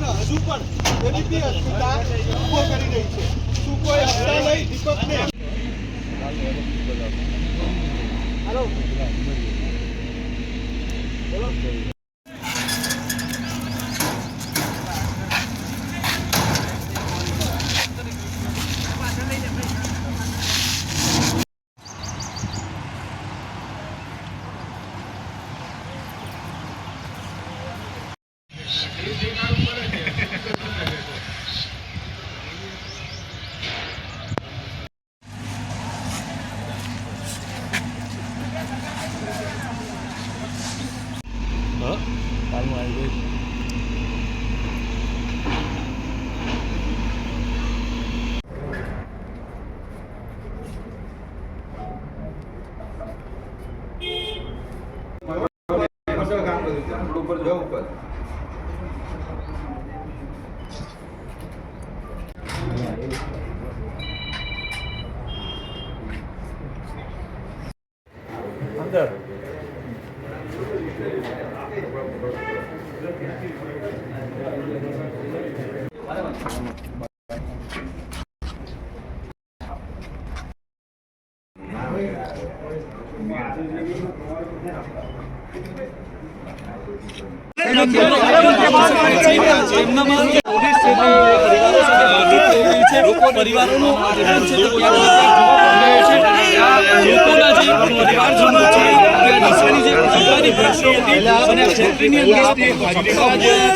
પ્રશ્ન હજુ પણ એબીપી અસ્મિતા ઊભો કરી રહી છે. શું કોઈ હપ્તા લઈ દીપકને લોકો પરિવારોનો હેરાન છે તો ક્યાંક ને ક્યાંક લોકોના જે પરિવારજનો છે તે નિશાની જે સરકારી ભરતી હતી અને આ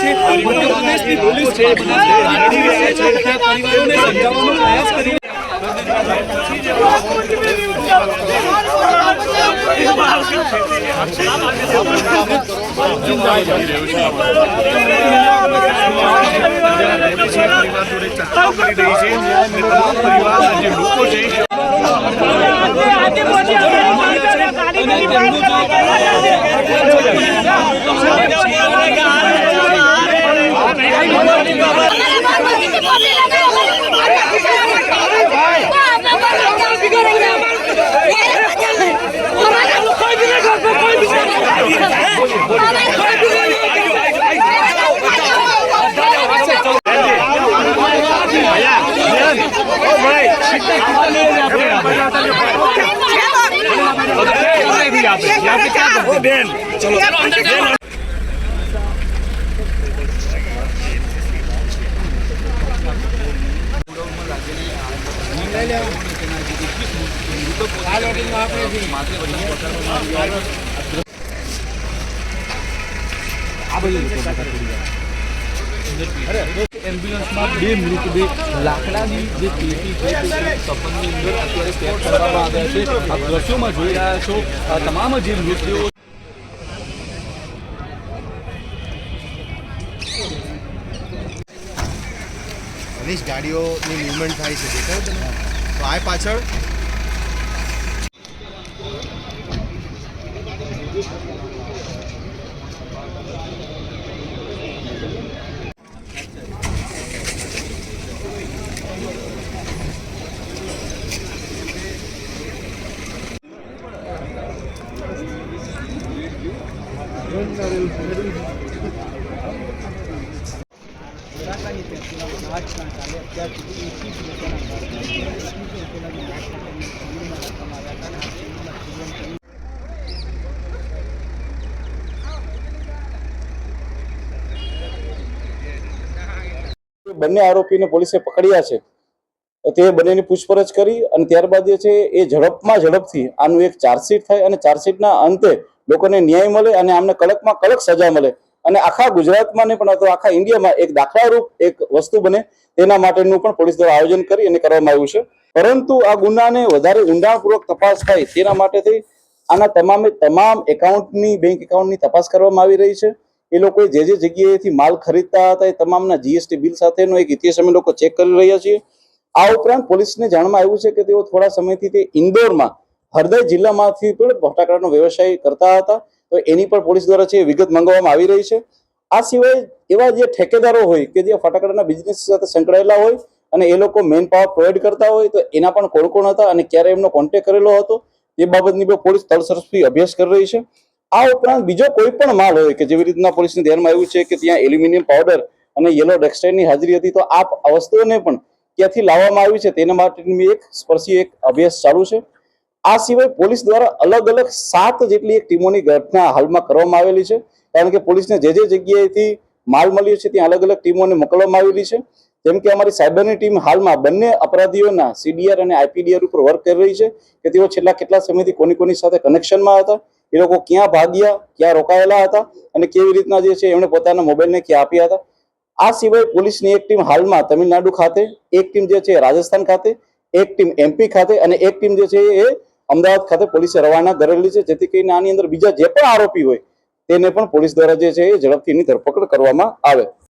છેતરીની અંદર તે ઝાપટા ઊભા છે મધ્ય પ્રદેશની પોલીસ છે આ બનાસકાંઠા લાગણી રહે છે ત્યાં પરિવારોને સમજાવવાનો પ્રયાસ કરી અને તેમનું એમ્બ્યુલન્સમાં બે મૃતદેહ લાકડાની જે પેટી છે સપનની અંદર અત્યારે પેક કરવામાં આવ્યા છે આપ દ્રશ્યોમાં જોઈ રહ્યા છો તમામ જે મૃતદેહો અનિશ ગાડીઓની મૂવમેન્ટ થાય છે. દેખાય તમે તો આ પાછળ. બંને આરોપીને પોલીસે પકડ્યા છે. તે બંનેની પૂછપરછ કરી અને ત્યારબાદ જે છે એ ઝડપમાં ઝડપથી આનું એક ચાર્જશીટ થાય અને ચાર્જશીટના અંતે લોકોને ન્યાય મળે અને આમને કડકમાં કડક સજા મળે. અને આખા ગુજરાતમાં ને પણ આખા ઇન્ડિયામાં એક દાખલારૂપ એક વસ્તુ બને, તેના માટેનું પણ પોલીસ દ્વારા આયોજન કરી અને કરવામાં આવ્યું છે. પરંતુ આ ગુનાને વધારે ઊંડાણપૂર્વક તપાસ થાય તેના માટેથી આના તમામે તમામ એકાઉન્ટની, બેંક એકાઉન્ટની તપાસ કરવામાં આવી રહી છે. એ લોકોએ જે જે જગ્યાએથી માલ ખરીદતા હતા એ તમામના જીએસટી બિલ સાથેનો એક ઇતિહાસ અમે લોકો ચેક કરી રહ્યા છીએ. આ ઉપરાંત પોલીસને જાણમાં આવ્યું છે કે તેઓ થોડા સમયથી તે ઇન્દોરમાં હરદય જિલ્લામાંથી પણ ફટાકડાનો વ્યવસાય કરતા હતા. તો એની પણ પોલીસ દ્વારા છે વિગત મંગાવવામાં આવી રહી છે. આ સિવાય એવા જે ઠેકેદારો હોય કે જે ફટાકડાના બિઝનેસ સાથે સંકળાયેલા હોય અને એ લોકો મેન પાવર પ્રોવાઈડ કરતા હોય તો એના પણ કોણ કોણ હતા અને ક્યારે એમનો કોન્ટેક્ટ કરેલો હતો, એ બાબતની પણ પોલીસ તળસરસથી અભ્યાસ કરી રહી છે. આ ઉપરાંત બીજો કોઈ પણ માલ હોય કે જેવી રીતના પોલીસને ધ્યાનમાં આવ્યું છે કે ત્યાં એલ્યુમિનિયમ પાવડર અને યલો ડેક્સ્ટાઇનની હાજરી હતી તો આ વસ્તુઓને પણ ક્યાંથી લાવવામાં આવી છે તેના માટેની એક સ્પર્શી એક અભ્યાસ ચાલુ છે. આ સિવાય પોલીસ દ્વારા અલગ અલગ સાત જેટલી એક ટીમોની ઘટના હાલમાં કરવામાં આવેલી છે. કારણ કે પોલીસને જે જે જગ્યાએથી માલ મળ્યો છે ત્યાં અલગ અલગ ટીમોને મોકલવામાં આવેલી છે. જેમ કે અમારી સાયબરની ટીમ હાલમાં બંને અપરાધીઓના સીડીઆર અને આઈપીડીઆર ઉપર વર્ક કરી રહી છે કે તેઓ છેલ્લા કેટલા સમયથી કોની કોની સાથે કનેક્શનમાં હતા, એ લોકો ક્યાં ભાગ્યા, ક્યાં રોકાયેલા હતા અને કેવી રીતના જે છે એમણે પોતાના મોબાઈલને ક્યાં આપ્યા હતા. આ સિવાય પોલીસની એક ટીમ હાલમાં તમિલનાડુ ખાતે, એક ટીમ જે છે રાજસ્થાન ખાતે, એક ટીમ એમપી ખાતે અને એક ટીમ જે છે એ અમદાવાદ ખાતે પોલીસે રવાના કરેલી છે. જેથી કરીને આની અંદર બીજા જે પણ આરોપી હોય, તેને પણ પોલીસ દ્વારા જે છે એ ઝડપથી એની ધરપકડ કરવામાં આવે.